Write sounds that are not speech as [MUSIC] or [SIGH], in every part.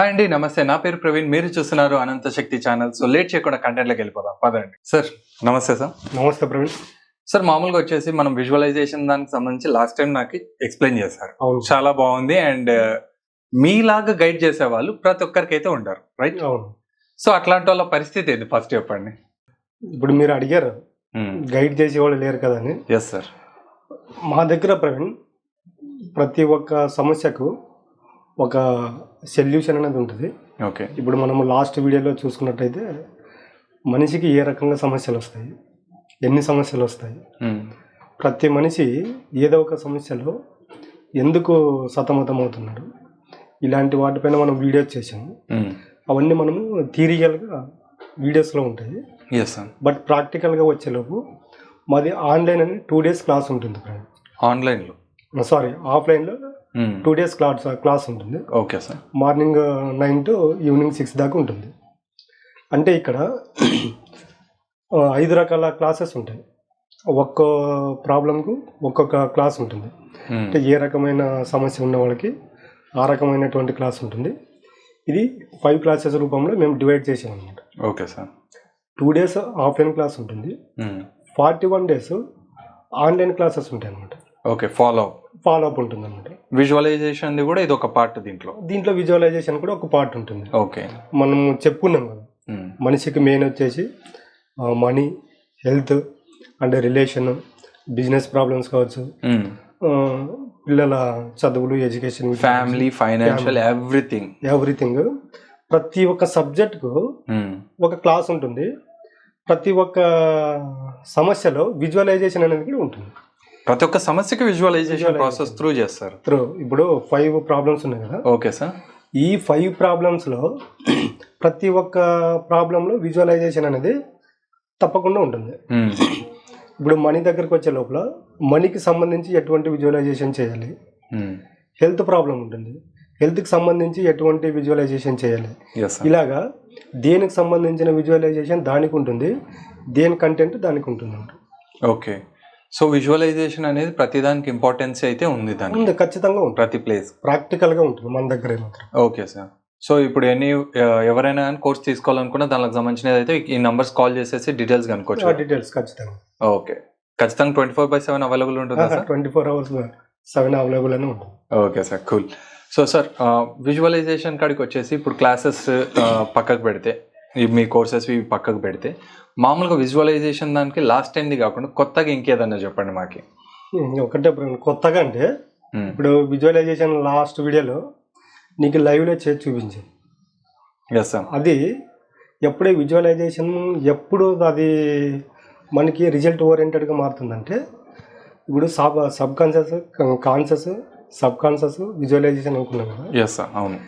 Hi అండి నమస్తే. నా పేరు ప్రవీణ్. మీరు చూస్తున్నారు Anantha Shakti channel. So late చేయకుండా కంటెంట్లోకి వెళ్ళిపోదాం. పదండి. సార్ నమస్తే సార్. నమస్తే ప్రవీణ్. సార్ మామూలుగా వచ్చేసి మనం విజువలైజేషన్ దానికి సంబంధించి లాస్ట్ టైం నాకు ఎక్స్ప్లెయిన్ చేశారు. అవును. చాలా బాగుంది అండ్ మీలాగా గైడ్ చేసే వాళ్ళు ప్రతి ఒక్కరికి అయితే ఉంటారు. రైట్ అవును. సో అట్లాంటి వాళ్ళ పరిస్థితి ఏంది? ఫస్ట్ చెప్పండి. ఇప్పుడు మీరు అడిగారు. గైడ్ చేసేవాళ్ళు లేరు కదా అని. ఎస్ సార్ మా దగ్గర ప్రవీణ్ ప్రతి ఒక్క సమస్యకు ఒక సొల్యూషన్ అనేది ఉంటుంది. ఓకే. ఇప్పుడు మనము లాస్ట్ వీడియోలో చూసుకున్నట్టయితే మనిషికి ఏ రకంగా సమస్యలు వస్తాయి? ఎన్ని సమస్యలు వస్తాయి? ప్రతి మనిషి ఏదో ఒక సమస్యలో ఎందుకు సతమతం అవుతున్నాడు ఇలాంటి వాటిపైన మనం వీడియోస్ చేసాము అవన్నీ మనము థీరికల్గా వీడియోస్లో ఉంటాయి. ఎస్ సార్ బట్ ప్రాక్టికల్గా వచ్చేలోపు మాది ఆన్లైన్ అని టూ డేస్ క్లాస్ ఉంటుంది ఆన్లైన్లో? సారీ ఆఫ్లైన్లో టూ డేస్ క్లాస్ క్లాస్ ఉంటుంది. Okay sir morning nine to evening six దాకా ఉంటుంది. అంటే ఇక్కడ ఆ, [CLEARS THROAT] ఐదు రకాల క్లాసెస్ ఉంటాయి. ఒక్కో ప్రాబ్లంకు ఒక్కొక్క క్లాస్ ఉంటుంది. అంటే ఏ రకమైన సమస్య ఉన్న వాళ్ళకి ఆ రకమైనటువంటి క్లాస్ ఉంటుంది. ఇది ఫైవ్ క్లాసెస్ రూపంలో మేము డివైడ్ చేసాం అనమాట okay sir two days offline class ఉంటుంది. Forty one days online classes ఉంటాయి అనమాట ఓకే ఫాలో ఫాలో అప్ ఉంటుంది అనమాట విజువలైజేషన్ కూడా ఇది ఒక పార్ట్ దీంట్లో. దీంట్లో విజువలైజేషన్ కూడా ఒక పార్ట్ ఉంటుంది. ఓకే మనం చెప్పుకున్నాం కదా మనిషికి మెయిన్ వచ్చేసి money health and relation business problems కావచ్చు ఆ, పిల్లల చదువులు education family financial everything everything ప్రతి ఒక్క సబ్జెక్టుకు ఒక క్లాస్ ఉంటుంది. ప్రతి ఒక్క సమస్యలో విజువలైజేషన్ అనేది కూడా ఉంటుంది. ప్రతి ఒక్క సమస్యకి విజువలైజేషన్. ప్రాసెస్ త్రూ చేస్తారు. త్రూ ఇప్పుడు ఫైవ్ ప్రాబ్లమ్స్ ఉన్నాయి కదా? ఓకే సార్ ఈ ఫైవ్ ప్రాబ్లమ్స్లో ప్రతి ఒక్క ప్రాబ్లంలో విజువలైజేషన్ అనేది తప్పకుండా ఉంటుంది. ఇప్పుడు మనీ దగ్గరకు వచ్చే లోపల మనీకి సంబంధించి ఎటువంటి విజువలైజేషన్ చేయాలి? హెల్త్ ప్రాబ్లం ఉంటుంది. హెల్త్కి సంబంధించి ఎటువంటి విజువలైజేషన్ చేయాలి? ఇలాగా దేనికి సంబంధించిన విజువలైజేషన్ దానికి ఉంటుంది. దేని కంటెంట్ దానికి ఉంటుంది. ఓకే సో విజువలైజేషన్ అనేది ప్రతిదానికి ఇంపార్టెన్స్ అయితే ఉంది దానికి. ఉంది ఖచ్చితంగా ఉంటుంది ప్రతి ప్లేస్. ప్రాక్టికల్గా ఉంటుంది మన దగ్గర ఓకే సార్. సో ఇప్పుడు ఎనీ ఎవరైనా కానీ కోర్స్ తీసుకోవాలనుకున్నా దానికి సంబంధించినది అయితే ఈ నంబర్స్ కాల్ చేసేసి డీటెయిల్స్ కనుక్కోవచ్చు. డీటెయిల్స్ ఖచ్చితంగా. ఓకే. ఖచ్చితంగా twenty four by seven available ఉంటుందా sir? Twenty four hours seven available అని ఉంటుంది. Okay sir cool. So sir visualization కాడికి వచ్చేసి ఇప్పుడు క్లాసెస్ పక్కకు పెడితే మీ కోర్సెస్ ఇవి పక్కకు పెడితే మామూలుగా విజువలైజేషన్ దానికి లాస్ట్ టైంది కాకుండా కొత్తగా ఇంకేదన్నా చెప్పండి మాకి. ఒకటే కొత్తగా అంటే ఇప్పుడు విజువలైజేషన్ లాస్ట్ వీడియోలో నీకు లైవ్లో చేసి చూపించాను ఎస్ సార్ అది ఎప్పుడే విజువలైజేషన్ ఎప్పుడు అది మనకి రిజల్ట్ ఓరియంటెడ్గా మారుతుందంటే ఇప్పుడు sub subconscious conscious subconscious visualization అనుకున్నాం కదా? ఎస్ సార్ అవును.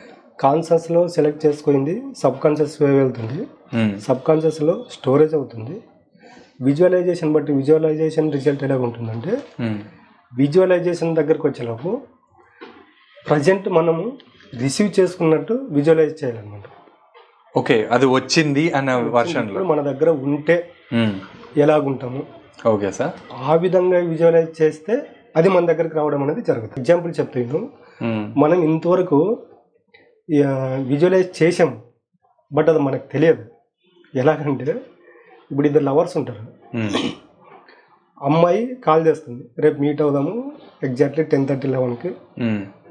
కాన్షియస్లో సెలెక్ట్ చేసుకుంది సబ్ కాన్షియస్ వెళ్తుంది. సబ్ కాన్షియస్లో స్టోరేజ్ అవుతుంది విజువలైజేషన్ బట్టి విజువలైజేషన్ రిజల్ట్ ఎలా ఉంటుందంటే. విజువలైజేషన్ దగ్గరకు వచ్చేలోపు ప్రజెంట్ మనము రిసీవ్ చేసుకున్నట్టు విజువలైజ్ చేయాలన్నమాట ఓకే అది వచ్చింది అన్న వర్షన్లో మన దగ్గర ఉంటే మ్మ్. ఎలాగుంటాము ఓకే సార్ ఆ విధంగా విజువలైజ్ చేస్తే అది మన దగ్గరికి రావడం అనేది జరుగుతుంది ఎగ్జాంపుల్ చెప్తాను మ్మ్. మనం ఇంతవరకు విజువలైజ్ చేసాం బట్ అది మనకు తెలియదు ఎలాగంటే ఇప్పుడు ఇద్దరు లవర్స్ ఉంటారు మ్మ్. అమ్మాయి కాల్ చేస్తుంది రేపు మీట్ అవుదాము ఎగ్జాక్ట్లీ టెన్ థర్టీ లెవెన్కి.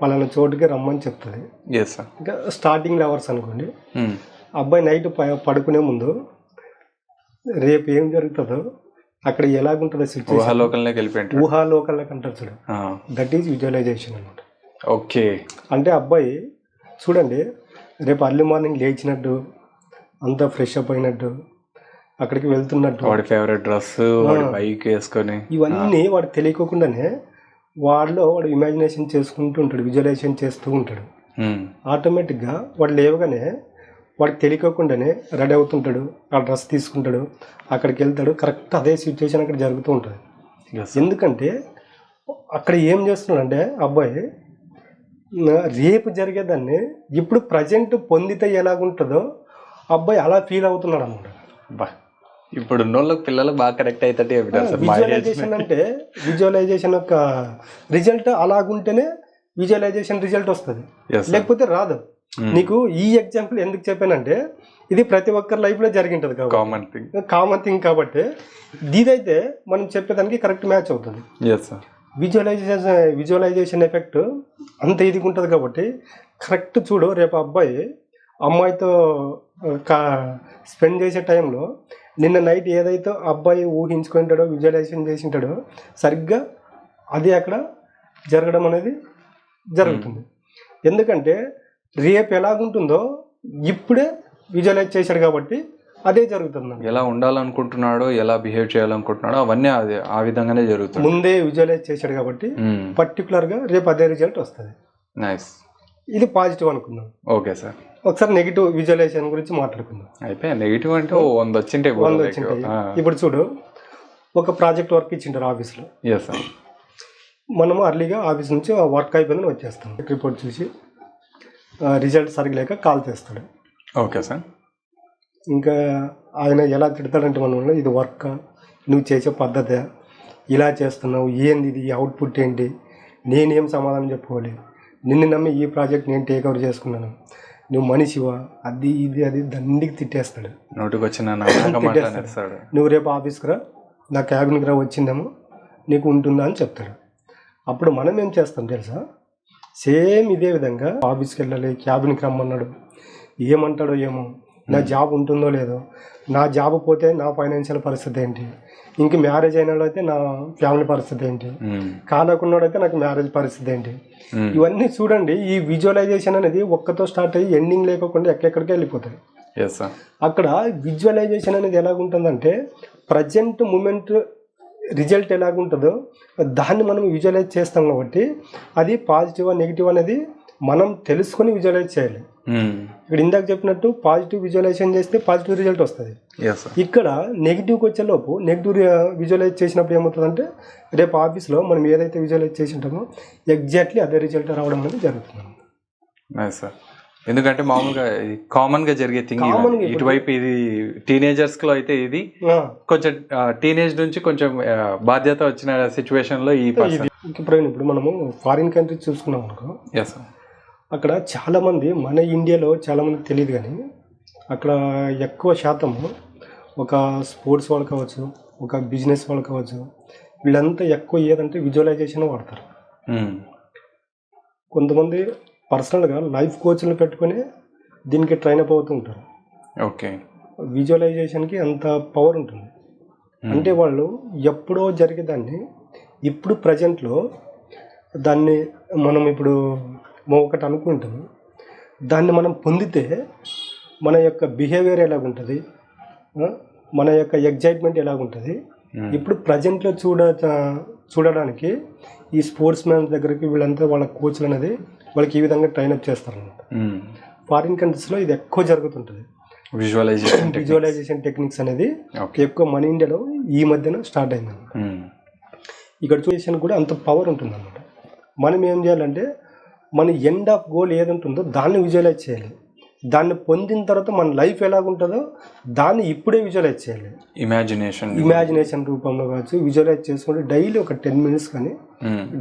పలానా చోటుకి రమ్మని చెప్తుంది ఇంకా స్టార్టింగ్ లవర్స్ అనుకోండి. అబ్బాయి నైట్ పడుకునే ముందు రేపు ఏం జరుగుతుందో అక్కడ ఎలాగుంటుందో సిచ్యువేషన్ ఊహాలోకంలోకి వెళ్ళిపోయింటారు ఊహాలోకల్లోకి అంటారు చూడు. దట్ ఈజ్ విజువలైజేషన్ అనమాట ఓకే అంటే అబ్బాయి చూడండి రేపు అర్లీ మార్నింగ్ లేచినట్టు అంతా ఫ్రెష్ అప్ అయినట్టు అక్కడికి వెళ్తున్నట్టు. వాడి ఫేవరెట్ డ్రెస్ వాడి బైక్ వేసుకొని. ఇవన్నీ వాడు తెలియకోకుండానే వాడిలో వాడు ఇమాజినేషన్ చేసుకుంటూ ఉంటాడు విజువలైజేషన్ చేస్తూ ఉంటాడు. ఆటోమేటిక్గా వాడు లేవగానే వాడికి తెలియకోకుండానే రెడీ అవుతుంటాడు ఆ డ్రెస్ తీసుకుంటాడు అక్కడికి వెళ్తాడు కరెక్ట్ అదే సిచ్యువేషన్ అక్కడ జరుగుతూ ఉంటుంది. ఎందుకంటే అక్కడ ఏం చేస్తున్నాడంటే అబ్బాయి రేపు జరిగేదాన్ని ఇప్పుడు ప్రజెంట్ పొందితే ఎలాగుంటుందో అబ్బాయి అలా ఫీల్ అవుతున్నాడు అనమాట. బా ఇప్పుడు ఉన్నోళ్ళకి పిల్లలకు బాగా కరెక్ట్ అవుతుంది మా విజువలైజేషన్ అంటే విజువలైజేషన్ యొక్క రిజల్ట్ అలాగుంటేనే విజువలైజేషన్ రిజల్ట్ వస్తుంది. లేకపోతే రాదు. నీకు ఈ ఎగ్జాంపుల్ ఎందుకు చెప్పానంటే ఇది ప్రతి ఒక్కరి లైఫ్లో జరిగింటది కాబట్టి. కామన్ థింగ్ కామన్ థింగ్ కాబట్టి ఇదైతే మనం చెప్పేదానికి కరెక్ట్ మ్యాచ్ అవుతుంది. Yes sir visualization visualization effect అంత ఇదిగా ఉంటుంది కాబట్టి కరెక్ట్ చూడు రేపు అబ్బాయి అమ్మాయితో కా స్పెండ్ చేసే టైంలో నిన్న నైట్ ఏదైతే అబ్బాయి ఊహించుకుంటాడో విజువలైజేషన్ చేసి ఉంటాడో సరిగ్గా అది అక్కడ జరగడం అనేది జరుగుతుంది. ఎందుకంటే రేపు ఎలాగుంటుందో ఇప్పుడే విజువలైజ్ చేశాడు కాబట్టి అదే జరుగుతుంది ఎలా ఉండాలనుకుంటున్నాడో ఎలా బిహేవ్ చేయాలనుకుంటున్నాడో అవన్నీ అది ఆ విధంగానే జరుగుతుంది. ముందే విజువలైజ్ చేశాడు కాబట్టి పర్టికులర్గా రేపు అదే రిజల్ట్ వస్తుంది. నైస్. ఇది పాజిటివ్ అనుకుందాం. Okay sir. ఒకసారి నెగిటివ్ విజువలైజేషన్ గురించి మాట్లాడుకుందాం. అయితే నెగిటివ్ అంటే వంద వచ్చింటే వంద వచ్చింటాయి ఇప్పుడు చూడు ఒక ప్రాజెక్ట్ వర్క్ ఇచ్చింటారు ఆఫీస్లో. ఎస్ సార్ మనము అర్లీగా ఆఫీస్ నుంచి ఆ వర్క్ అయిపోయిందని వచ్చేస్తాం. రిపోర్ట్ చూసి రిజల్ట్ సరిగ్గా లేక కాల్ చేస్తాడు. Okay sir. ఇంకా ఆయన ఎలా తిడతాడంటే మనం ఇది వర్క్ నువ్వు చేసే పద్ధతి ఇలా చేస్తున్నావు ఏంది ఇది అవుట్పుట్ ఏంటి? నేనేం సమాధానం చెప్పుకోవాలి నిన్ను నమ్మి ఈ ప్రాజెక్ట్ నేను టేక్ ఓవర్ చేసుకున్నాను. నువ్వు మనిషివా? అది ఇది అది దండికి తిట్టేస్తాడు. నోటికి వచ్చిన అనేస్తాడు నువ్వు రేపు ఆఫీస్కి రా నా క్యాబిన్కి రా వచ్చిందేమో నీకు ఉంటుందా అని చెప్తాడు. అప్పుడు మనం ఏం చేస్తాం తెలుసా? సేమ్ ఇదే విధంగా ఆఫీస్కి వెళ్ళాలి క్యాబిన్కి రమ్మన్నాడు. ఏమంటాడో ఏమో నా జాబ్ ఉంటుందో లేదో నా జాబ్ పోతే నా ఫైనాన్షియల్ పరిస్థితి ఏంటి? ఇంక మ్యారేజ్ అయిన అయితే నా ఫ్యామిలీ పరిస్థితి ఏంటి? మ్మ్. కాలకున్నాడైతే నాకు మ్యారేజ్ పరిస్థితి ఏంటి? మ్మ్. ఇవన్నీ చూడండి ఈ విజువలైజేషన్ అనేది ఒక్కతో స్టార్ట్ అయ్యి ఎండింగ్ లేకుండా ఎక్కడెక్కడికి వెళ్ళిపోతాయి. అక్కడ విజువలైజేషన్ అనేది ఎలాగుంటుందంటే ప్రజెంట్ మూమెంట్ రిజల్ట్ ఎలాగుంటుందో దాన్ని మనం విజువలైజ్ చేస్తాం కాబట్టి అది పాజిటివ్ నెగిటివ్ అనేది మనం తెలుసుకొని విజువలైజ్ చేయాలి. మ్మ్. ఇక్కడ ఇందాక చెప్పినట్టు పాజిటివ్ విజువలైజేషన్ చేస్తే పాజిటివ్ రిజల్ట్ వస్తుంది. ఇక్కడ నెగిటివ్కి వచ్చేలోపు నెగిటివ్ విజువలైజ్ చేసినప్పుడు ఏమవుతుందంటే రేపు ఆఫీస్లో మనం ఏదైతే విజువలైజ్ చేసి ఉంటామో ఎగ్జాక్ట్లీ అదే రిజల్ట్ రావడం అనేది జరుగుతుంది. సార్ ఎందుకంటే మామూలుగా కామన్గా జరిగే థింగ్ ఇటువైపు ఇది టీనేజర్స్లో అయితే ఇది కొంచెం టీనేజ్ నుంచి కొంచెం బాధ్యత వచ్చిన సిచ్యువేషన్లో ఈ ఇప్పుడు మనము ఫారిన్ కంట్రీస్ చూసుకున్నాం అనుకో ఎస్ అక్కడ చాలామంది మన ఇండియాలో చాలామంది తెలియదు కానీ అక్కడ ఎక్కువ శాతము ఒక స్పోర్ట్స్ వాళ్ళు కావచ్చు ఒక బిజినెస్ వాళ్ళు కావచ్చు వీళ్ళంతా ఎక్కువ ఏదంటే విజువలైజేషన్ వాడతారు. కొంతమంది పర్సనల్గా లైఫ్ కోచ్లు పెట్టుకొని దీనికి ట్రైన్ అప్ అవుతూ ఉంటారు. ఓకే. విజువలైజేషన్కి అంత పవర్ ఉంటుంది. అంటే వాళ్ళు ఎప్పుడో జరిగేదాన్ని ఇప్పుడు ప్రజెంట్లో దాన్ని మనం ఇప్పుడు మనం ఒకటి అనుకుంటాం. దాన్ని మనం పొందితే మన యొక్క బిహేవియర్ ఎలాగుంటుంది? మన యొక్క ఎగ్జైట్మెంట్ ఎలాగుంటుంది? ఇప్పుడు ప్రజెంట్లో చూడ చూడడానికి ఈ స్పోర్ట్స్ మ్యాన్ దగ్గరికి వీళ్ళంతా వాళ్ళ కోచ్లు అనేది వాళ్ళకి ఈ విధంగా ట్రైన్అప్ చేస్తారన్నమాట. ఫారిన్ కంట్రీస్లో ఇది ఎక్కువ జరుగుతుంటుంది. విజువలైజేషన్ విజువలైజేషన్ టెక్నిక్స్ అనేది ఎక్కువ మన ఇండియాలో ఈ మధ్యన స్టార్ట్ అయిందన్నమాట. ఇక్కడ చూసేషన్ కూడా అంత పవర్ ఉంటుంది అనమాట మనం ఏం చేయాలంటే మన ఎండ్ ఆఫ్ గోల్ ఏది ఉంటుందో దాన్ని విజువలైజ్ చేయాలి. దాన్ని పొందిన తర్వాత మన లైఫ్ ఎలాగుంటుందో దాన్ని ఇప్పుడే విజువలైజ్ చేయాలి. ఇమాజినేషన్ ఇమాజినేషన్ రూపంలో కావచ్చు విజువలైజ్ చేసుకుంటే డైలీ ఒక టెన్ మినిట్స్ కానీ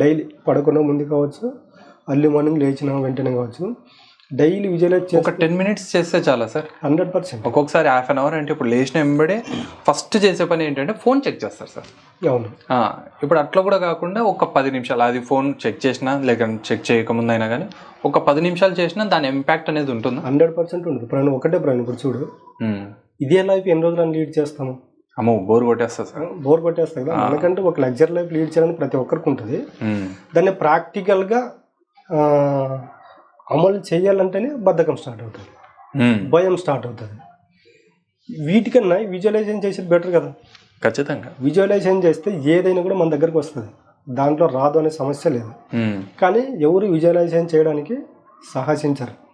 డైలీ పడుకున్న ముందు కావచ్చు అర్లీ మార్నింగ్ లేచిన వెంటనే కావచ్చు డైలీ విజువలైజ్ ఒక టెన్ మినిట్స్ చేస్తే చాలా సార్. Hundred percent. ఒక్కొక్కసారి హాఫ్ అన్ అవర్ అంటే ఇప్పుడు లేచిన వెంబడే ఫస్ట్ చేసే పని ఏంటంటే ఫోన్ చెక్ చేస్తారు సార్. అవును. ఇప్పుడు అట్లా కూడా కాకుండా ఒక పది నిమిషాలు అది ఫోన్ చెక్ చేసినా లేక చెక్ చేయకముందు అయినా కానీ ఒక పది నిమిషాలు చేసినా దాని ఇంపాక్ట్ అనేది ఉంటుందా? హండ్రెడ్ పర్సెంట్ ఉంటుంది ఒకటే బ్రాండ్ ఇప్పుడు చూడు. ఇదే లైఫ్ ఎన్ని రోజులు లీడ్ చేస్తాము? అమ్మో బోర్ కొట్టేస్తా సార్. బోర్ కొట్టేస్తాయి కదా. మనకంటే ఒక లగ్జరీ లైఫ్ లీడ్ చేయాలని ప్రతి ఒక్కరికి ఉంటుంది. దాన్ని ప్రాక్టికల్గా అమలు చేయాలంటేనే బద్ధకం స్టార్ట్ అవుతుంది. భయం స్టార్ట్ అవుతుంది. వీటికన్నా విజువలైజేషన్ చేసేది బెటర్ కదా. ఖచ్చితంగా. విజువలైజేషన్ చేస్తే ఏదైనా కూడా మన దగ్గరకు వస్తుంది. దాంట్లో రాదు అనే సమస్య లేదు. కానీ ఎవరు విజువలైజేషన్ చేయడానికి సాహసించరు.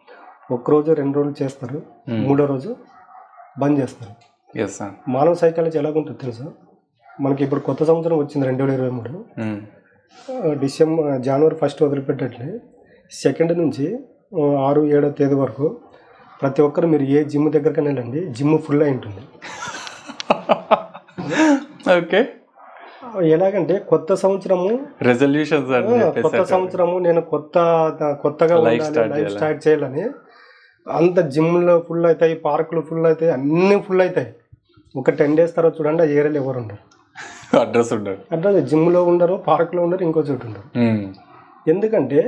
ఒక్కరోజు రెండు రోజులు చేస్తారు. మూడో రోజు బంద్ చేస్తారు. మానవ సైకాలజీ ఎలాగుంటుంది తెలుసా? మనకి ఇప్పుడు కొత్త సంవత్సరం వచ్చింది రెండు వేల ఇరవై మూడు. డిసెంబర్ జనవరి ఫస్ట్ వదిలిపెట్టట్లే సెకండ్ నుంచి ఆరు ఏడో తేదీ వరకు ప్రతి ఒక్కరు మీరు ఏ జిమ్ దగ్గరికి వెళ్ళండి జిమ్ ఫుల్ అయి ఉంటుంది. ఓకే. ఎలాగంటే కొత్త సంవత్సరము రెజల్యూషన్స్ చెప్పేసి కొత్త సంవత్సరము నేను కొత్త కొత్తగా లైఫ్. స్టార్ట్ చేయాలని అంత జిమ్లో ఫుల్ అవుతాయి పార్కులు ఫుల్ అవుతాయి అన్నీ ఫుల్ అవుతాయి. ఒక టెన్ డేస్ తర్వాత చూడండి ఆ ఏరియాలో ఎవరు ఉండరు. [LAUGHS] అడ్రస్ ఉండదు. అంటే జిమ్లో ఉండరు పార్కులో ఉండరు ఇంకో చోటు ఉండరు. ఉమ్. ఎందుకంటే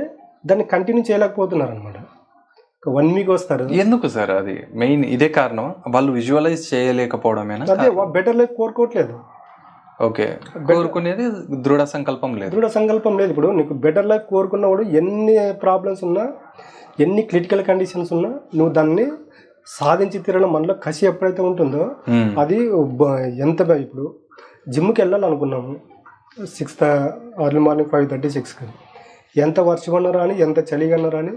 దాన్ని కంటిన్యూ చేయలేకపోతున్నారు అనమాట వన్ వీక్ వస్తారు. ఎందుకు సార్ అది? మెయిన్ ఇదే కారణం వాళ్ళు విజువలైజ్ చేయలేకపోవడమేనా? అదే బెటర్ లైఫ్ కోరుకోవట్లేదు. ఓకే. కోరుకునేది దృఢ సంకల్పం లేదు. దృఢ సంకల్పం లేదు. ఇప్పుడు నీకు బెటర్ లైఫ్ కోరుకున్నవాడు ఎన్ని ప్రాబ్లమ్స్ ఉన్నా ఎన్ని క్రిటికల్ కండిషన్స్ ఉన్నా నువ్వు దాన్ని సాధించి తీరడం మనలో కసి ఎప్పుడైతే ఉంటుందో. అది ఎంత బ- ఇప్పుడు జిమ్కి వెళ్ళాలనుకున్నాము sixth early morning five thirty సిక్స్కి ఎంత వర్షం అన్నా రాని ఎంత చలి అన్నా రాని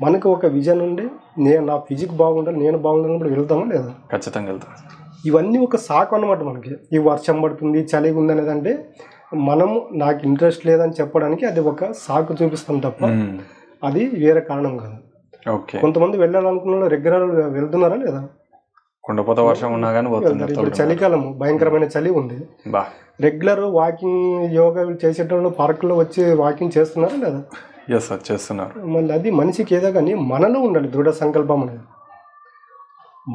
మనకు ఒక విజన్ ఉండి నేను నా ఫిజిక్ బాగుండాలి నేను బాగుండాలి వెళ్తామా లేదా? ఖచ్చితంగా వెళ్తాం. ఇవన్నీ ఒక సాకు అన్నమాట మనకి. ఈ వర్షం పడుతుంది చలి ఉంది అనేది అంటే మనం నాకు ఇంట్రెస్ట్ లేదని చెప్పడానికి అది ఒక సాకు చూపిస్తాం తప్ప. అది వేరే కారణం కాదు. ఓకే. కొంతమంది వెళ్ళాలనుకున్న వాళ్ళు రెగ్యులర్ వెళ్తున్నారా లేదా? కుండపోత వర్షం ఉన్నా కానీ పోతుంది ఇప్పుడు చలికాలము భయంకరమైన చలి ఉంది. బా. రెగ్యులర్ వాకింగ్ యోగా చేసేటప్పుడు పార్కులో వచ్చి వాకింగ్ చేస్తున్నారా లేదా? ఎస్ సార్ చేస్తున్నారు. మళ్ళీ అది మనిషికి ఏదో కానీ మనలో ఉండాలి దృఢ సంకల్పం అనేది.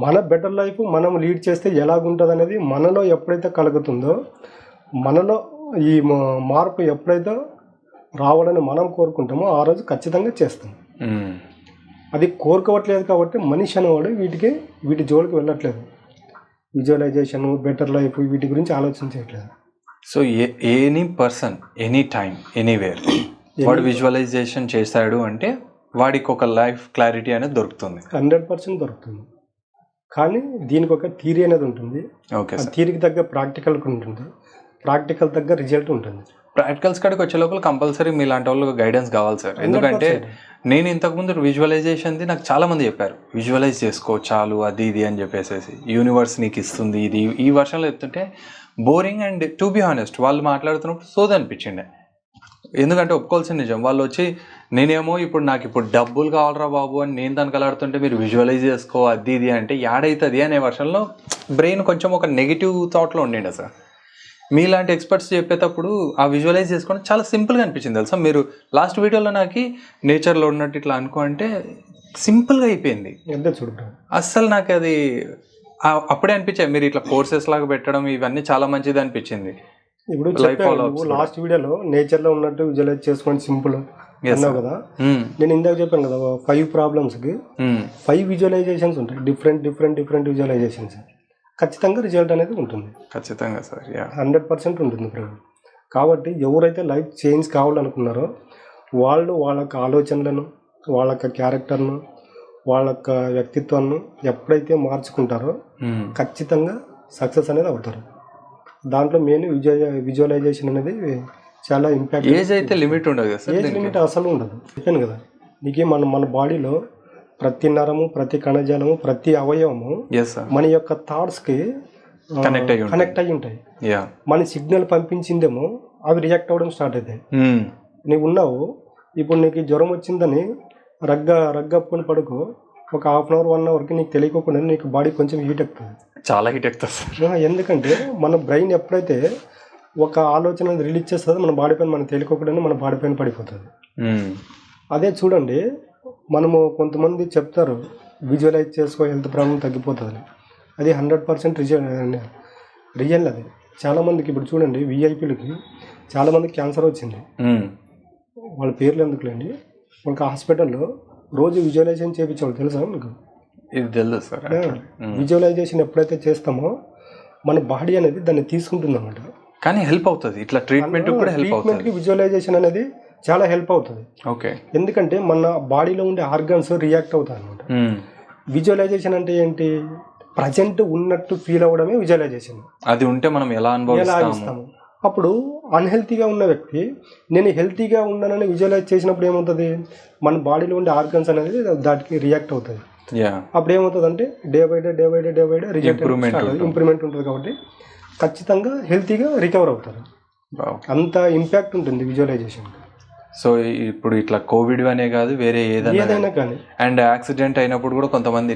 మన బెటర్ లైఫ్ మనం లీడ్ చేస్తే ఎలాగుంటుంది అనేది మనలో ఎప్పుడైతే కలుగుతుందో మనలో ఈ మార్పు ఎప్పుడైతే రావాలని మనం కోరుకుంటామో ఆ రోజు ఖచ్చితంగా చేస్తాం. అది కోరుకోవట్లేదు కాబట్టి మనిషి అనేవాడు వీటికి వీటి జోలికి వెళ్ళట్లేదు. విజువలైజేషన్ బెటర్ లైఫ్ వీటి గురించి ఆలోచించట్లేదు so any person any time anywhere వాడు విజువలైజేషన్ చేశాడు అంటే వాడికి ఒక లైఫ్ క్లారిటీ అనేది దొరుకుతుంది. హండ్రెడ్ పర్సెంట్ దొరుకుతుంది. కానీ దీనికి ఒక థీరీ అనేది ఉంటుంది. ఓకే థీరీకి తగ్గ ప్రాక్టికల్ ఉంటుంది. ప్రాక్టికల్ తగ్గ రిజల్ట్ ఉంటుంది. ప్రాక్టికల్స్ కాడికి వచ్చే లోపల కంపల్సరీ మీలాంటి వాళ్ళు గైడెన్స్ కావాలి సార్ ఎందుకంటే 100%. నేను ఇంతకుముందు విజువలైజేషన్ది నాకు చాలామంది చెప్పారు. విజువలైజ్ చేసుకో చాలు అది ఇది అని చెప్పేసేసి. యూనివర్స్ నీకు ఇస్తుంది ఇది ఈ వర్షంలో చెప్తుంటే boring and to be honest వాళ్ళు మాట్లాడుతున్నప్పుడు సోది అనిపించిండే. ఎందుకంటే ఒప్పుకోవాల్సిన నిజం. వాళ్ళు వచ్చి నేనేమో ఇప్పుడు నాకు ఇప్పుడు డబ్బులు కావాలరా బాబు అని నేను దానికి అలాడుతుంటే మీరు విజువలైజ్ చేసుకో అది ఇది అంటే యాడవుతుంది అనే వర్షంలో బ్రెయిన్ కొంచెం ఒక నెగిటివ్ థాట్లో ఉండిండే సార్. మీలాంటి ఎక్స్పర్ట్స్ చెప్పేటప్పుడు ఆ విజువలైజ్ చేసుకోవడం చాలా సింపుల్గా అనిపించింది తెలుసా మీరు లాస్ట్ వీడియోలో నాకు నేచర్లో ఉన్నట్టు ఇట్లా అనుకో అంటే సింపుల్గా అయిపోయింది. అస్సలు నాకు అది అప్పుడే అనిపించాయి మీరు ఇట్లా కోర్సెస్ లాగా పెట్టడం ఇవన్నీ చాలా మంచిది అనిపించింది ఇప్పుడు. లాస్ట్ వీడియోలో నేచర్లో ఉన్నట్టు విజువలైజ్ చేసుకోండి సింపుల్ అన్నావు. కదా మ్మ్. నేను ఇందాక చెప్పాను కదా ఫైవ్ ప్రాబ్లమ్స్కి మ్మ్. ఫైవ్ విజువలైజేషన్స్ ఉంటాయి డిఫరెంట్ డిఫరెంట్ డిఫరెంట్ విజువలైజేషన్స్ ఖచ్చితంగా రిజల్ట్ అనేది ఉంటుంది. ఖచ్చితంగా సార్ యా హండ్రెడ్ పర్సెంట్ ఉంటుంది బ్రో కాబట్టి ఎవరైతే లైఫ్ చేంజ్ కావాలనుకున్నారో వాళ్ళు వాళ్ళ యొక్క ఆలోచనలను వాళ్ళ యొక్క క్యారెక్టర్ను వాళ్ళ యొక్క వ్యక్తిత్వాన్ని ఎప్పుడైతే మార్చుకుంటారో మ్మ్. ఖచ్చితంగా సక్సెస్ అనేది అవుతారు. దాంట్లో మెయిన్ విజువల్ విజువలైజేషన్ అనేది చాలా ఇంపాక్ట్ ఏజ్ అయితే లిమిట్ ఉండదు ఏజ్ లిమిట్ అసలు ఉండదు. చెప్పాను కదా నీకు మన మన బాడీలో ప్రతి నరము ప్రతి కణజాలము ప్రతి అవయవము మన యొక్క థాట్స్కి Connect అయి ఉంటాయి. కనెక్ట్ అయి ఉంటాయి. యా మన సిగ్నల్ పంపించిందేమో అవి రియాక్ట్ అవ్వడం స్టార్ట్ అవుతాయి. మ్మ్. నీవు ఉన్నావు ఇప్పుడు నీకు జ్వరం వచ్చిందని రగ్గ రగ్గప్పుకొని పడుకో ఒక హాఫ్ అన్ అవర్ వన్ అవర్కి నీకు తెలియకోకుండా నీకు బాడీ కొంచెం హీట్ ఎక్కుతుంది. చాలా హిట్ ఎక్కుతుంది ఆ, ఎందుకంటే మన బ్రెయిన్ ఎప్పుడైతే ఒక ఆలోచన రిలీజ్ చేస్తుందో మన బాడీ పైన మనం తెలియకోకుండా మన బాడీ పైన పడిపోతుంది. మ్మ్. అదే చూడండి మనము కొంతమంది చెప్తారు విజువలైజ్ చేసుకో హెల్త్ ప్రాబ్లం తగ్గిపోతుంది అది హండ్రెడ్ పర్సెంట్ రిజల్ రియల్ అది. చాలామందికి ఇప్పుడు చూడండి విఐపీలకి చాలామందికి క్యాన్సర్ వచ్చింది. వాళ్ళ పేర్లు ఎందుకులేండి? వాళ్ళకి హాస్పిటల్లో రోజు విజువలైజేషన్ చేయించేవాళ్ళు తెలుసా మీకు? ఇది తెలుసు సార్. విజువలైజేషన్ ఎప్పుడైతే చేస్తామో మన బాడీ అనేది దాన్ని తీసుకుంటుంది అనమాట కానీ హెల్ప్ అవుతుంది. ఇట్లా ట్రీట్మెంట్ కూడా హెల్ప్ అవుతుంది. విజువలైజేషన్ అనేది చాలా హెల్ప్ అవుతుంది. ఓకే ఎందుకంటే మన బాడీలో ఉండే ఆర్గన్స్ రియాక్ట్ అవుతాయి అనమాట. విజువలైజేషన్ అంటే ఏంటి? ప్రజెంట్ ఉన్నట్టు ఫీల్ అవ్వడమే విజువలైజేషన్ అది ఉంటే మనం ఎలా అనుభవిస్తాము? అప్పుడు అన్హెల్తీగా ఉన్న వ్యక్తి నేను హెల్తీగా ఉన్నానని విజువలైజ్ చేసినప్పుడు ఏమవుతుంది? మన బాడీలో ఉండే ఆర్గన్స్ అనేది దానికి రియాక్ట్ అవుతుంది అప్పుడు ఏమవుతుంది అంటే day by day day by day day by day ఉంటుంది. ఇంప్రూవ్మెంట్ ఉంటుంది కాబట్టి ఖచ్చితంగా హెల్తీగా రికవర్ అవుతారు. అంత ఇంపాక్ట్ ఉంటుంది విజువలైజేషన్ సో ఇప్పుడు ఇట్లా కోవిడ్ అనే కాదు వేరే ఏదైనా కానీ. అండ్ యాక్సిడెంట్ అయినప్పుడు కూడా కొంతమంది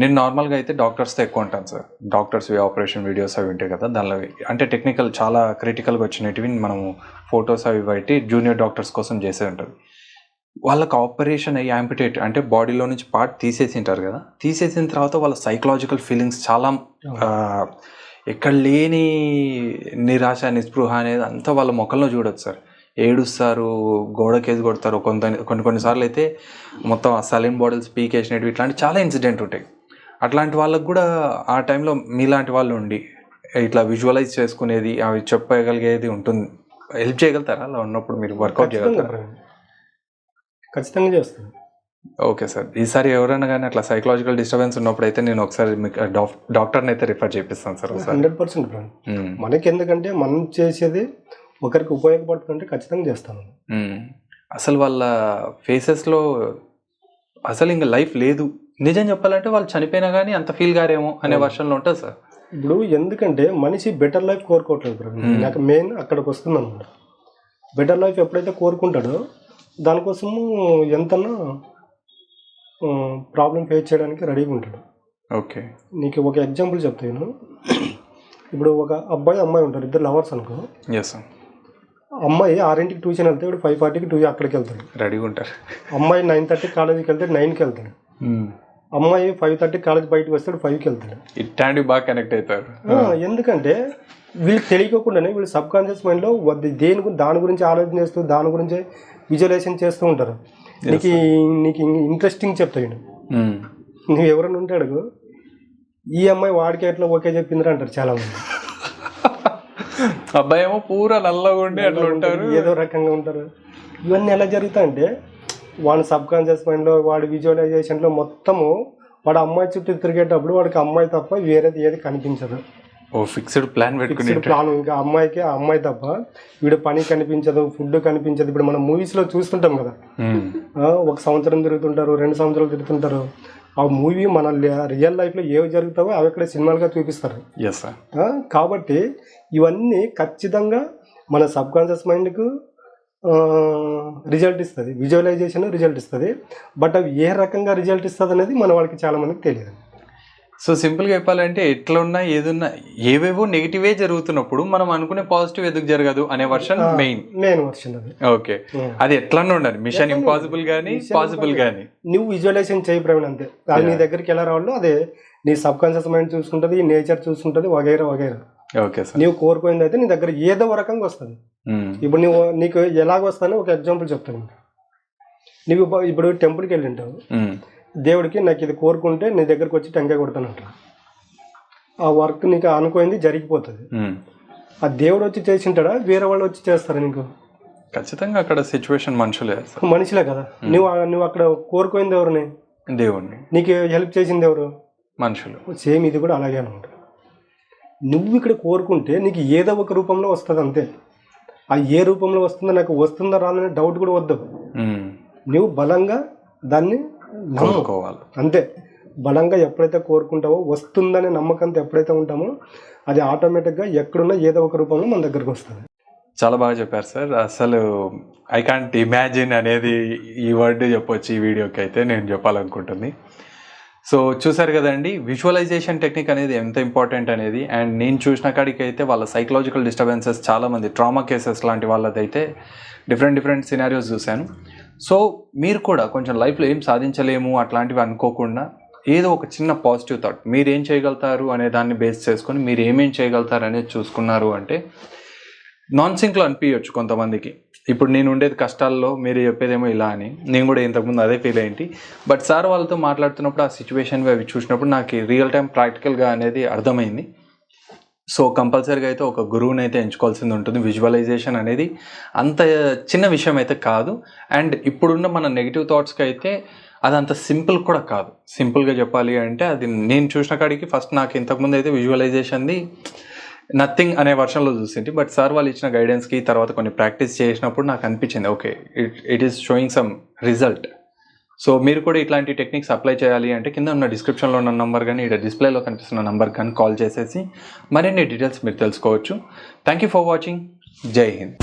నేను నార్మల్గా అయితే డాక్టర్స్తో ఎక్కువ ఉంటాను సార్. డాక్టర్స్ ఆపరేషన్ వీడియోస్ అవి ఉంటాయి కదా దానిలో అంటే టెక్నికల్ చాలా క్రిటికల్గా వచ్చినవి మనము ఫొటోస్ అవి బట్టి జూనియర్ డాక్టర్స్ కోసం చేసే ఉంటుంది వాళ్ళకి ఆపరేషన్ అయ్యి యాంపిటేట్ అంటే బాడీలో నుంచి పార్ట్ తీసేసింటారు కదా తీసేసిన తర్వాత వాళ్ళ సైకలాజికల్ ఫీలింగ్స్ చాలా ఎక్కడ లేని నిరాశ నిస్పృహ అనేది అంతా వాళ్ళ ముఖంలో చూడొచ్చు సార్. ఏడుస్తారు గోడకేసి కొడతారు. కొంత కొన్ని కొన్నిసార్లు అయితే మొత్తం సలీన్ బాటిల్స్ పీకేసినట్టు ఇట్లాంటి చాలా ఇన్సిడెంట్ ఉంటాయి. అట్లాంటి వాళ్ళకు కూడా ఆ టైంలో మీలాంటి వాళ్ళు ఉండి ఇట్లా విజువలైజ్ చేసుకునేది అవి చెప్పగలిగేది ఉంటుంది. హెల్ప్ చేయగలుగుతారా? అలా ఉన్నప్పుడు మీరు వర్కౌట్ చేయగలుగుతారా. ఖచ్చితంగా చేస్తాను. Okay sir. ఈసారి ఎవరైనా కానీ అట్లా సైకలాజికల్ డిస్టర్బెన్స్ ఉన్నప్పుడు అయితే నేను ఒకసారి మీకు డాక్- డాక్టర్ని అయితే రిఫర్ చేపిస్తాను సార్ హండ్రెడ్ పర్సెంట్. మనకి ఎందుకంటే మనం చేసేది ఒకరికి ఉపయోగపడుతుందంటే ఖచ్చితంగా చేస్తాను. అసలు వాళ్ళ ఫేసెస్లో అసలు ఇంకా లైఫ్ లేదు. నిజం చెప్పాలంటే వాళ్ళు చనిపోయినా కానీ అంత ఫీల్ గారేమో అనే వర్షన్లో ఉంటుంది సార్. ఇప్పుడు ఎందుకంటే మనిషి బెటర్ లైఫ్ కోరుకోవట్లేదు. నాకు మెయిన్ అక్కడికి వస్తుంది అనమాట బెటర్ లైఫ్ ఎప్పుడైతే కోరుకుంటాడో దానికోసము ఎంతన్నా ప్రాబ్లం ఫేస్ చేయడానికి రెడీగా ఉంటాడు. ఓకే. నీకు ఒక ఎగ్జాంపుల్ చెప్తాను. ఇప్పుడు ఒక అబ్బాయి అమ్మాయి ఉంటారు. ఇద్దరు లవర్స్ అనుకో. ఎస్ అమ్మాయి ఆరింటికి ట్యూషన్ వెళ్తే ఇప్పుడు ఫైవ్ ఫార్టీకి టూ అక్కడికి వెళ్తాడు. రెడీగా ఉంటారు. అమ్మాయి నైన్ థర్టీకి కాలేజీకి వెళ్తే నైన్కి వెళ్తాడు. అమ్మాయి ఫైవ్ థర్టీ కాలేజ్ బయటకు వస్తాడు ఫైవ్కి వెళ్తాడు. ఇట్లాంటివి బాగా కనెక్ట్ అవుతారు. ఎందుకంటే వీళ్ళు తెలియకుండానే వీళ్ళు సబ్ కాన్షియస్ మైండ్లో వద్ద- దేని గురించి దాని గురించి ఆలోచన చేస్తూ దాని గురించి విజువలైజేషన్ చేస్తూ ఉంటారు. నీకు నీకు ఇంట్రెస్టింగ్ చెప్తాను మ్మ్. నువ్వు ఎవరైనా ఉంటే అడుగు. ఈ అమ్మాయి వాడికి ఎట్లా ఓకే చెప్పిందిరా అంటారు చాలా మంది అబ్బాయి ఏమో పూరా నల్లగా ఉండి అట్లా ఉంటారు. ఏదో రకంగా ఉంటారు. ఇవన్నీ ఎలా జరుగుతాయంటే వాడి సబ్ కాన్షియస్ మైండ్లో వాడి విజువలైజేషన్లో మొత్తము వాడు అమ్మాయి చుట్టూ తిరిగేటప్పుడు వాడికి అమ్మాయి తప్ప వేరేది ఏది కనిపించదు. ఓ ఫిక్స్డ్ ప్లాన్ పెట్టుకుని ఫిక్స్డ్ ప్లాన్ ఇంకా అమ్మాయికి ఆ అమ్మాయి తప్ప వీడు పని కనిపించదు ఫుడ్ కనిపించదు. ఇప్పుడు మనం మూవీస్లో చూస్తుంటాం కదా. ఒక సంవత్సరం తిరుగుతుంటారు రెండు సంవత్సరాలు తిరుగుతుంటారు. ఆ మూవీ మన రియల్ లైఫ్లో ఏవి జరుగుతావో అవి ఇక్కడ సినిమాలుగా చూపిస్తారు. ఎస్ సార్ కాబట్టి ఇవన్నీ ఖచ్చితంగా మన సబ్ కాన్షియస్ మైండ్కు రిజల్ట్ ఇస్తుంది. విజువలైజేషన్ రిజల్ట్ ఇస్తుంది. బట్ అవి ఏ రకంగా రిజల్ట్ ఇస్తుంది అనేది మన వాళ్ళకి చాలా మందికి తెలియదు సో సింపుల్గా చెప్పాలంటే ఎట్లున్నా ఏదున్నా ఏవేవో నెగిటివే జరుగుతున్నప్పుడు మనం అనుకునే పాజిటివ్ ఎందుకు జరగదు అనే వర్షన్ మెయిన్. మెయిన్ వర్షన్ అది. ఓకే. అది ఎట్లన్నా ఉండాలి. మిషన్ ఇంపాసిబుల్ కానీ పాసిబుల్ కానీ నువ్వు విజువలైజేషన్ చేయి ప్రవీణ్ అంతే. అది నీ దగ్గరికి ఎలా రావాలో అదే. నీ సబ్ కాన్షియస్ మైండ్ చూసుకుంటుంది నేచర్ చూసుకుంటుంది వగైరా వగైరా. Okay sir. నీవు కోరుకోయింది అయితే నీ దగ్గర ఏదో రకంగా వస్తుంది. ఇప్పుడు నువ్వు నీకు ఎలాగ వస్తానో ఒక ఎగ్జాంపుల్ చెప్తాను. నువ్వు ఇప్పు- ఇప్పుడు టెంపుల్కి వెళ్ళి ఉంటావు. దేవుడికి నాకు ఇది కోరుకుంటే నీ దగ్గరకు వచ్చి టెంకాయ కొడతానంట ఆ వర్క్ నీకు అనుకోయింది జరిగిపోతుంది. ఆ దేవుడు వచ్చి చేసింటాడా? వేరే వాళ్ళు వచ్చి చేస్తారా నీకు? ఖచ్చితంగా అక్కడ సిచ్యువేషన్ మనుషులే. మనిషిలే కదా. నువ్వు నువ్వు అక్కడ కోరుకోయింది ఎవరిని? దేవుణ్ణి. నీకు హెల్ప్ చేసింది ఎవరు? మనుషులు. సేమ్ ఇది కూడా అలాగే అనమాట నువ్వు ఇక్కడ కోరుకుంటే నీకు ఏదో ఒక రూపంలో వస్తుంది అంతే. ఆ ఏ రూపంలో వస్తుందో నాకు వస్తుందా రాదనే డౌట్ కూడా వద్దు. నువ్వు బలంగా దాన్ని కోరుకోవాలి. అంతే. బలంగా ఎప్పుడైతే కోరుకుంటావో వస్తుందనే నమ్మకంతో ఎప్పుడైతే ఉంటామో అది ఆటోమేటిక్గా ఎక్కడున్నా ఏదో ఒక రూపంలో మన దగ్గరకు వస్తుంది. చాలా బాగా చెప్పారు సార్. అసలు ఐ కాంట్ ఇమాజిన్ అనేది ఈ వర్డ్ చెప్పొచ్చు ఈ వీడియోకి అయితే నేను చెప్పాలనుకుంటుంది. సో చూసారు కదండి విజువలైజేషన్ టెక్నిక్ అనేది ఎంత ఇంపార్టెంట్ అనేది. అండ్ నేను చూసిన కాడికి అయితే వాళ్ళ సైకలాజికల్ డిస్టర్బెన్సెస్ చాలామంది ట్రామా కేసెస్ లాంటి వాళ్ళదైతే డిఫరెంట్ డిఫరెంట్ సినారియోస్ చూశాను. సో మీరు కూడా కొంచెం లైఫ్లో ఏం సాధించలేము అట్లాంటివి అనుకోకుండా ఏదో ఒక చిన్న పాజిటివ్ థాట్ మీరు ఏం చేయగలుగుతారు అనే దాన్ని బేస్ చేసుకొని మీరు ఏమేం చేయగలుగుతారు అనేది చూసుకున్నారు అంటే నాన్ సింక్లో అనిపించవచ్చు కొంతమందికి. ఇప్పుడు నేను ఉండేది కష్టాల్లో మీరు చెప్పేదేమో ఇలా అని. నేను కూడా ఇంతకుముందు అదే ఫీల్ అయ్యింది బట్ సార్ వాళ్ళతో మాట్లాడుతున్నప్పుడు ఆ సిచ్యువేషన్ అవి చూసినప్పుడు నాకు రియల్ టైం ప్రాక్టికల్గా అనేది అర్థమైంది. సో కంపల్సరీగా అయితే ఒక గురువుని అయితే ఎంచుకోవాల్సింది ఉంటుంది విజువలైజేషన్ అనేది అంత చిన్న విషయం అయితే కాదు. అండ్ ఇప్పుడున్న మన నెగిటివ్ థాట్స్కి అయితే అది అంత సింపుల్ కూడా కాదు. సింపుల్గా చెప్పాలి అంటే అది నేను చూసిన కాడికి ఫస్ట్ నాకు ఇంతకుముందు అయితే విజువలైజేషన్ది నథింగ్ అనే వర్షన్లో చూసింటి బట్ సార్ వాళ్ళు ఇచ్చిన గైడెన్స్కి తర్వాత కొన్ని ప్రాక్టీస్ చేసినప్పుడు నాకు అనిపించింది. Okay it it is showing some result so మీరు కూడా ఇట్లాంటి టెక్నిక్స్ అప్లై చేయాలి అంటే కింద ఉన్న డిస్క్రిప్షన్లో ఉన్న నంబర్ కానీ ఇక్కడ డిస్ప్లేలో కనిపిస్తున్న నంబర్ కానీ కాల్ చేసేసి మరిన్ని డీటెయిల్స్ మీరు తెలుసుకోవచ్చు. థ్యాంక్ యూ ఫర్ వాచింగ్ జై హింద్